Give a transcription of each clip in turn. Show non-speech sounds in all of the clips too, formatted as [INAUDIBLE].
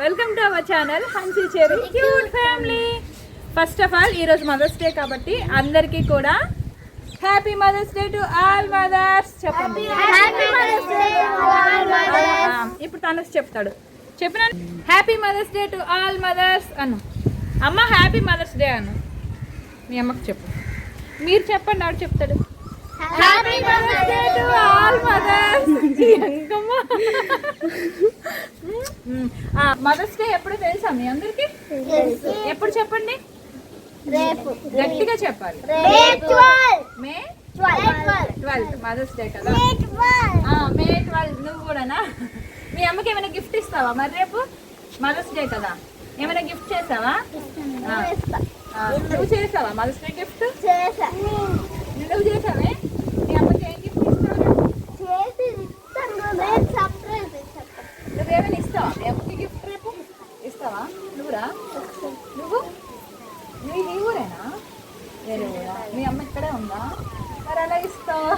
Welcome to our channel Hansi Cherry cute family first of all ఈరోజు mother's day కాబట్టి అందరికీ కూడా happy mother's day to all mothers చెప్పండి. ఇప్పుడు తనకు చెప్తాడు. చెప్పిన? Happy mother's day to all mothers అను. అమ్మ హ్యాపీ మదర్స్ డే అను. మీ అమ్మకి చెప్పు. మీరు చెప్పండి ఆవిడ చెప్తాడు. Happy mother's day to all mothers mother's day ఎప్పుడు తెలుసా మీ అందరికి? ఎప్పుడు చెప్పండి? రేపు. గట్టిగా చెప్పాలి. మే ట్వెల్త్ మదర్స్ డే కదా? మే ట్వెల్త్ నువ్వు కూడానా? మీ అమ్మకి ఏమైనా గిఫ్ట్ ఇస్తావా మరి రేపు? మదర్స్ డే కదా? ఏమైనా గిఫ్ట్ చేసావా? నువ్వు చేసావా మదర్స్ డే గిఫ్ట్ నువ్వు చేసావే? మీ అమ్మకి ఏం గిఫ్ట్ ఇస్తావు? నువ్వేమైనా ఇస్తావా మీ అమ్మకి గిఫ్ట్ రేపు ఇస్తావా నువ్వురా నువ్వు? నువ్వు నీ ఊరేనా? వేరే ఊరా? మీ అమ్మ ఇక్కడే ఉందా? మరి అలా ఇస్తావా?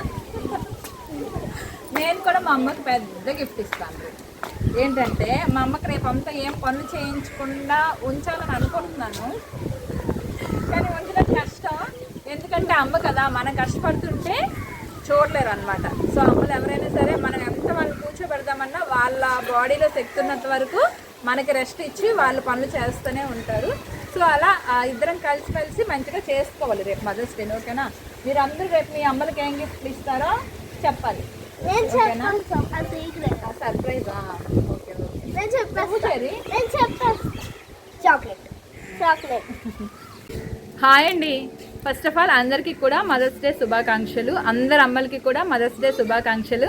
నేను కూడా మా అమ్మకి పెద్ద గిఫ్ట్ ఇస్తాను. ఏంటంటే మా అమ్మకి రేపు అంతా ఏం పనులు చేయించకుండా ఉంచాలని అనుకుంటున్నాను. కానీ ఉంచడం కష్టం. ఎందుకంటే అమ్మ కదా మనం కష్టపడుతుంటే చూడలేరు అనమాట సో అమ్మలు ఎవరైనా సరే మనం ఎంత మనం కూర్చోబెడదామన్నా వాళ్ళ బాడీలో శక్తి ఉన్నంత వరకు మనకి రెస్ట్ ఇచ్చి వాళ్ళు పనులు చేస్తూనే ఉంటారు. సో అలా ఆ ఇద్దరం కలిసి కలిసి మంచిగా చేసుకోవాలి రేపు మదర్స్ డే ఓకేనా? మీరు అందరూ రేపు మీ అమ్మలకి ఏం గిఫ్ట్లు ఇస్తారో చెప్పాలి. Surprise okay okay. నేను చెప్పేస్తా నువ్వు చెరి నేను చెప్పేస్తా చాక్లెట్ చాక్లెట్ హాయ్ అండి. ఫస్ట్ ఆఫ్ ఆల్ అందరికీ కూడా మదర్స్ డే శుభాకాంక్షలు. అందరు అమ్మలకి కూడా మదర్స్ డే శుభాకాంక్షలు.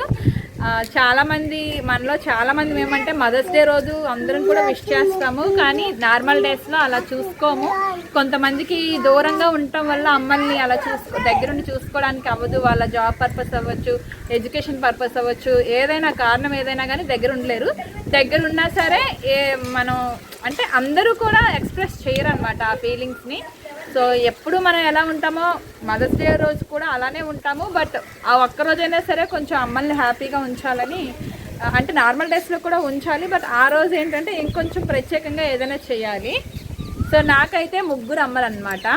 చాలామంది మనలో చాలామంది ఏమంటే మదర్స్ డే రోజు అందరం కూడా విష్ చేస్తాము కానీ నార్మల్ డేస్లో అలా చూసుకోము. కొంతమందికి దూరంగా ఉండటం వల్ల అమ్మల్ని అలా చూసుకో దగ్గరుండి చూసుకోవడానికి అవ్వదు వాళ్ళ జాబ్ పర్పస్ అవ్వచ్చు ఎడ్యుకేషన్ పర్పస్ అవ్వచ్చు ఏదైనా కారణం ఏదైనా కానీ దగ్గర ఉండలేరు దగ్గర ఉన్నా సరే ఏ మనం అంటే అందరూ కూడా ఎక్స్ప్రెస్ చేయరు అనమాట ఆ ఫీలింగ్స్ని. సో ఎప్పుడు మనం ఎలా ఉంటామో మదర్స్ డే రోజు కూడా అలానే ఉంటాము. బట్ ఆ ఒక్క రోజైనా సరే కొంచెం అమ్మల్ని హ్యాపీగా ఉంచాలని అంటే నార్మల్ డేస్లో కూడా ఉంచాలి. బట్ ఆ రోజు ఏంటంటే ఇంకొంచెం ప్రత్యేకంగా ఏదైనా చేయాలి. సో నాకైతే ముగ్గురు అమ్మలు అనమాట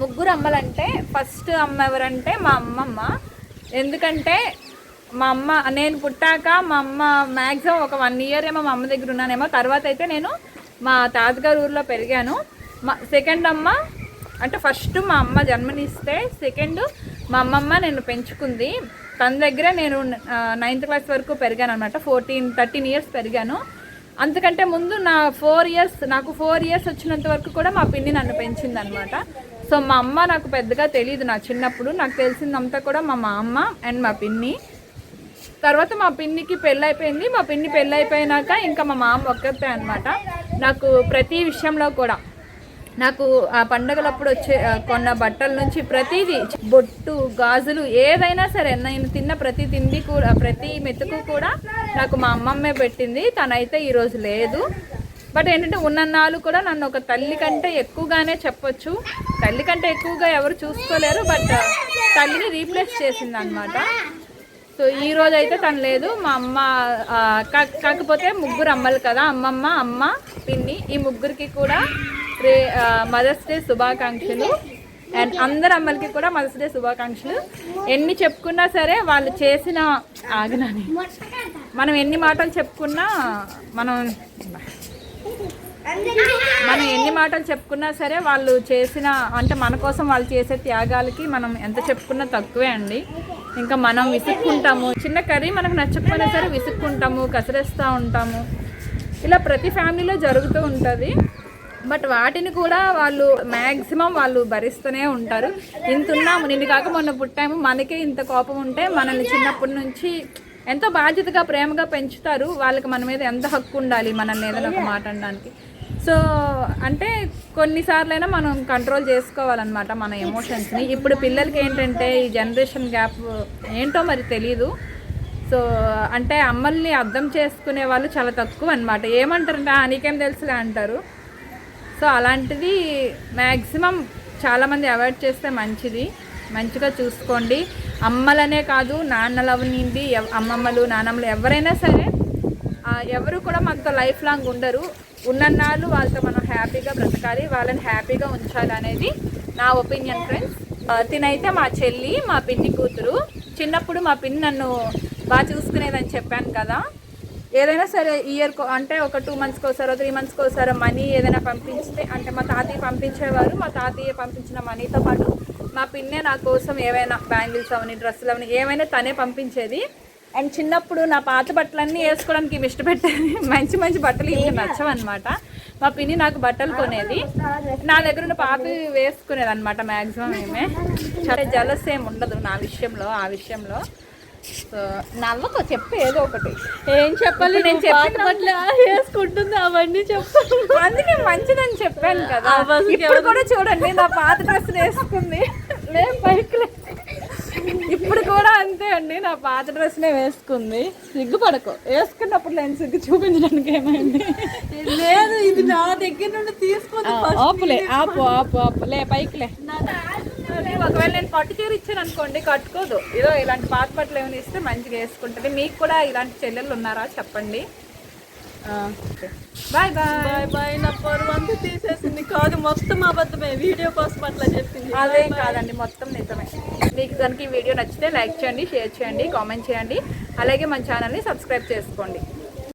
ముగ్గురు అమ్మలంటే ఫస్ట్ అమ్మ ఎవరంటే మా అమ్మమ్మ. ఎందుకంటే మా అమ్మ నేను పుట్టాక మా అమ్మ మ్యాక్సిమం ఒక వన్ ఇయర్ ఏమో మా అమ్మ దగ్గర ఉన్నానేమో. తర్వాత అయితే నేను మా తాతగారు ఊర్లో పెరిగాను. మా సెకండ్ అమ్మ అంటే ఫస్ట్ మా అమ్మ జన్మనిస్తే సెకండ్ మా అమ్మమ్మ నేను పెంచుకుంది. తన దగ్గర నేను నైన్త్ క్లాస్ వరకు పెరిగాను అనమాట ఫోర్టీన్ థర్టీన్ ఇయర్స్ పెరిగాను. అంతకంటే ముందు నా ఫోర్ ఇయర్స్ నాకు ఫోర్ ఇయర్స్ వచ్చినంత వరకు కూడా మా పిన్ని నన్ను పెంచింది అనమాట సో మా అమ్మ నాకు పెద్దగా తెలియదు నా చిన్నప్పుడు. నాకు తెలిసిందంతా కూడా మా మా అమ్మ అండ్ మా పిన్ని. తర్వాత మా పిన్నికి పెళ్ళి అయిపోయింది మా పిన్ని పెళ్ళైపోయినాక ఇంకా మా మామ ఒక్కతే అనమాట నాకు ప్రతి విషయంలో కూడా నాకు ఆ పండగలప్పుడు వచ్చే కొన్న బట్టల నుంచి ప్రతిదీ బొట్టు గాజులు ఏదైనా సరే నేను తిన్న ప్రతి తిండి కూడా ప్రతి మెతుకు కూడా నాకు మా అమ్మమ్మే పెట్టింది. తనైతే ఈరోజు లేదు. బట్ ఏంటంటే ఉన్నన్నాళ్ళు కూడా నన్ను ఒక తల్లి కంటే ఎక్కువగానే చెప్పొచ్చు. తల్లి కంటే ఎక్కువగా ఎవరు చూసుకోలేరు బట్ తల్లిని రీప్లేస్ చేసింది అనమాట సో ఈ రోజు అయితే తను లేదు. మా అమ్మ కా- కాకపోతే ముగ్గురు అమ్మలు కదా అమ్మమ్మ అమ్మ పిన్ని ఈ ముగ్గురికి కూడా డే మదర్స్ డే శుభాకాంక్షలు. అండ్ అందరు అమ్మలకి కూడా మదర్స్ డే శుభాకాంక్షలు. ఎన్ని చెప్పుకున్నా సరే వాళ్ళు చేసిన ఆగనాని. మనం ఎన్ని మాటలు చెప్పుకున్నా మనం మనం ఎన్ని మాటలు చెప్పుకున్నా సరే వాళ్ళు చేసిన అంటే మన కోసం వాళ్ళు చేసే త్యాగాలకి మనం ఎంత చెప్పుకున్నా తక్కువే అండి. ఇంకా మనం విసుక్కుంటాము. చిన్న కర్రీ మనకు నచ్చకపోయినా సరే విసుక్కుంటాము కసిరేస్తూ ఉంటాము. ఇలా ప్రతి ఫ్యామిలీలో జరుగుతూ ఉంటుంది. బట్ వాటిని కూడా వాళ్ళు మ్యాక్సిమం వాళ్ళు భరిస్తూనే ఉంటారు. ఇంత ఉన్నాము నిన్ను కాక మొన్న పుట్టాము మనకే ఇంత కోపం ఉంటే మనల్ని చిన్నప్పటి నుంచి ఎంతో బాధ్యతగా ప్రేమగా పెంచుతారు. వాళ్ళకి మన మీద ఎంత హక్కు ఉండాలి మనల్ని ఏదైనా ఒక మాట అనడానికి. సో అంటే కొన్నిసార్లైనా మనం కంట్రోల్ చేసుకోవాలన్నమాట మన ఎమోషన్స్ని ఇప్పుడు పిల్లలకి ఏంటంటే ఈ జనరేషన్ గ్యాప్ ఏంటో మరి తెలీదు. సో అంటే అమ్మల్ని అర్థం చేసుకునే వాళ్ళు చాలా తక్కువ అనమాట ఏమంటారంటే నీకేం తెలుసులే అంటారు. సో అలాంటిది మ్యాక్సిమం చాలామంది అవాయిడ్ చేస్తే మంచిది. మంచిగా చూసుకోండి. అమ్మలనే కాదు నాన్నలవనింది అమ్మమ్మలు నాన్నమ్మలు ఎవరైనా సరే ఎవరు కూడా మనతో లైఫ్ లాంగ్ ఉండరు. ఉన్నన్నాళ్ళు వాళ్ళతో మనం హ్యాపీగా బ్రతకాలి. వాళ్ళని హ్యాపీగా ఉంచాలి అనేది నా ఒపీనియన్ ఫ్రెండ్స్. తినైతే మా చెల్లి మా పిన్ని కూతురు. చిన్నప్పుడు మా పిన్ని నన్ను బాగా చూసుకునేదని చెప్పాను కదా. ఏదైనా సరే ఇయర్ అంటే ఒక టూ మంత్స్కి ఒకసారో త్రీ మంత్స్కి ఒకసారో మనీ ఏదైనా పంపిస్తే అంటే మా తాతయ్య పంపించేవారు మా తాతయ్య పంపించిన మనీతో పాటు మా పిన్నే నా కోసం ఏవైనా బ్యాంగిల్స్ అవని డ్రెస్సులు అవని ఏమైనా తనే పంపించేది. అండ్ చిన్నప్పుడు నా పాత బట్టలన్నీ వేసుకోవడానికి ఇష్టపెట్టేది [LAUGHS] మంచి మంచి బట్టలు ఇంకా నచ్చవన్నమాట. మా పిన్ని నాకు బట్టలు కొనేది. నా దగ్గర ఉన్న పాప వేసుకునేది అనమాట మ్యాక్సిమం ఏమే చాలా జలస్ ఏమి ఉండదు నా విషయంలో ఆ విషయంలో. సో నవ్వకు చెప్పు ఏదో ఒకటి. ఏం చెప్పాలి? నేను నేను పాత చెప్పిన- బట్టలు వేసుకుంటుంది అవన్నీ చెప్పాలి అందుకే మంచిదని చెప్పాను కదా. ఇప్పుడు కూడా చూడండి నా పాత డ్రెస్ వేసుకుంది. లే పైకి. ఇప్పుడు కూడా అంతే అండి నా పాత డ్రెస్ నే వేసుకుంది. సిగ్గుపడకు. వేసుకున్నప్పుడు నేను సిగ్గు చూపించడానికి ఏమైంది? లేదు ఇది నా దగ్గర నుండి తీసుకొని ఆపులే ఆపు ఆపు ఆపు. లే పైకి లే. అది ఒకవేళ నేను పట్టు చీర ఇచ్చాను అనుకోండి కట్టుకోదు. ఏదో ఇలాంటి పాత బట్టలు ఏమైనా ఇస్తే మంచిగా వేసుకుంటుంది. మీకు కూడా ఇలాంటి చెల్లెలు ఉన్నారా? చెప్పండి. బాయ్ బాయ్ బాయ్ బాయ్ నా పరువు అంతా తీసేసింది. కాదు మొత్తం అబద్ధమే. వీడియో కోసం అట్లా చెప్పింది. అదే కాదండి మొత్తం నిజమే. మీకు కనుక ఈ వీడియో నచ్చితే లైక్ చేయండి షేర్ చేయండి కామెంట్ చేయండి. అలాగే మన ఛానల్ని సబ్స్క్రైబ్ చేసుకోండి.